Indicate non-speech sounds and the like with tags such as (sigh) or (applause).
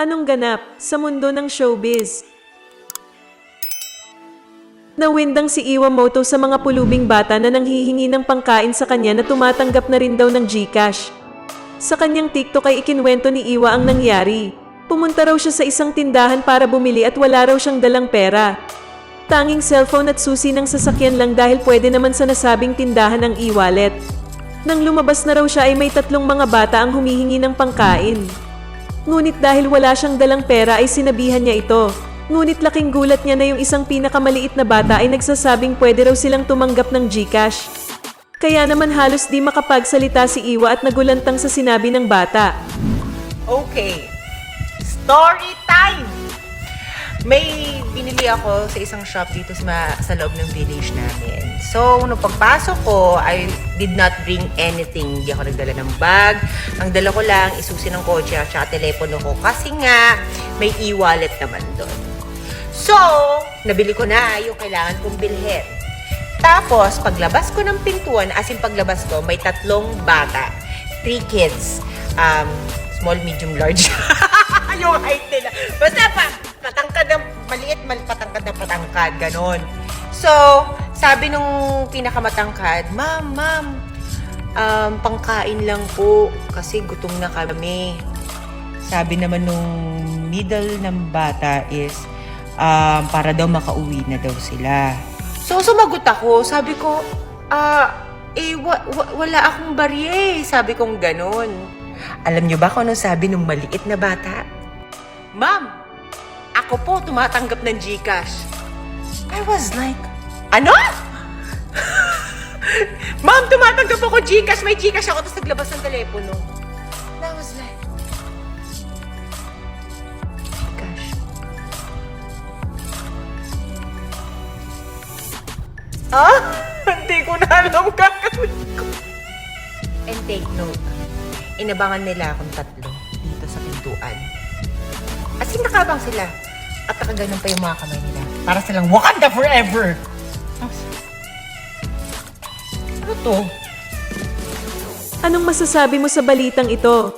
Anong ganap sa mundo ng showbiz? Nawindang si Iwamoto sa mga pulubing bata na nanghihingi ng pangkain sa kanya na tumatanggap na rin daw ng GCash. Sa kanyang TikTok ay ikinwento ni Iwa ang nangyari. Pumunta raw siya sa isang tindahan para bumili at wala raw siyang dalang pera. Tanging cellphone at susi ng sasakyan lang dahil pwede naman sa nasabing tindahan ang e-wallet. Nang lumabas na raw siya ay may tatlong mga bata ang humihingi ng pangkain. Ngunit dahil wala siyang dalang pera ay sinabihan niya ito. Ngunit laking gulat niya na yung isang pinakamaliit na bata ay nagsasabing pwede raw silang tumanggap ng GCash. Kaya naman halos di makapagsalita si Iwa at nagulantang sa sinabi ng bata. Okay. Story time! May binili ako sa isang shop dito sa, sa loob ng village namin. So, nung pagpasok ko, I did not bring anything. Hindi ako nagdala ng bag. Ang dala ko lang, isusi ng kotse at saka telepono ko. Kasi nga, may e-wallet naman doon. So, nabili ko na yung kailangan kong bilhin. Tapos, paglabas ko ng pintuan, as in paglabas ko, may tatlong bata. Three kids. Um, small, medium, large. (laughs) yung height nila. Basta pa, patangkad ng maliit, mal, patangkad na patangkad, ganon. So, sabi nung pinakamatangkad, Ma'am, ma'am, um, pangkain lang po kasi gutom na kami. Sabi naman nung middle ng bata is, um, para daw makauwi na daw sila. So, sumagot ako. Sabi ko, ah, eh, wa- wa- wala akong barye. Sabi kong ganon. Alam niyo ba kung anong sabi nung maliit na bata? Ma'am, ako po tumatanggap ng GCash. I was like, ano? (laughs) Ma'am, tumatanggap ako GCash. May GCash ako, tapos naglabas ng telepono. And I was like, GCash. Ah, (laughs) hindi ko na alam gagawin ko. And take note, inabangan nila akong tatlo dito sa pintuan. As in, nakabang sila. At nakaganon pa yung mga kamay nila. Para silang Wakanda forever! Ano to? Anong masasabi mo sa balitang ito?